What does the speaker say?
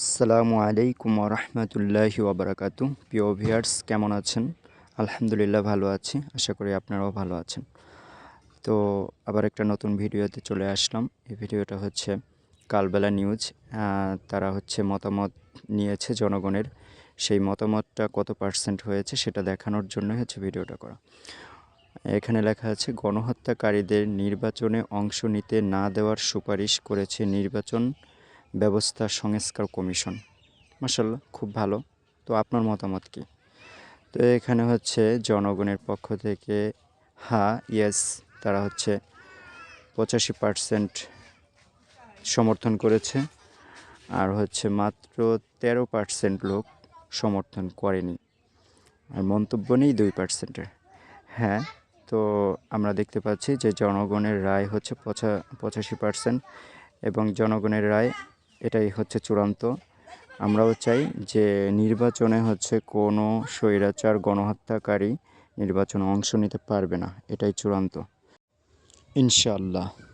আসসালামু আলাইকুম রহমতুল্লাহি ওবরাকাতু প্রিয় ভিয়ার্স কেমন আছেন? আলহামদুলিল্লাহ ভালো আছি, আশা করি আপনারাও ভালো আছেন। তো আবার একটা নতুন ভিডিওতে চলে আসলাম। এই ভিডিওটা হচ্ছে কালবেলা নিউজ। তারা হচ্ছে মতামত নিয়েছে জনগণের। সেই মতামতটা কত পার্সেন্ট হয়েছে সেটা দেখানোর জন্যই হচ্ছে ভিডিওটা করা। এখানে লেখা আছে, গণহত্যাকারীদের নির্বাচনে অংশ নিতে না দেওয়ার সুপারিশ করেছে নির্বাচন ব্যবস্থা সংস্কার কমিশন। মাসাল্লাহ খুব ভালো। তো আপনার মতামত কি? তো এখানে হচ্ছে জনগণের পক্ষ থেকে, হা ইয়েস তারা হচ্ছে পঁচাশি পার্সেন্ট সমর্থন করেছে। আর হচ্ছে মাত্র তেরো পার্সেন্ট লোক সমর্থন করেনি। আর মন্তব্য নেই দুই পার্সেন্টের হ্যাঁ তো আমরা দেখতে পাচ্ছি যে জনগণের রায় হচ্ছে পঁচা, পঁচাশি পার্সেন্ট এবং জনগণের রায় এটাই হচ্ছে চূড়ান্ত। আমরাও চাই যে নির্বাচনে হচ্ছে কোনো স্বৈরাচার, গণহত্যাকারী নির্বাচনে অংশ নিতে পারবে না। এটাই চূড়ান্ত। ইনশাআল্লাহ।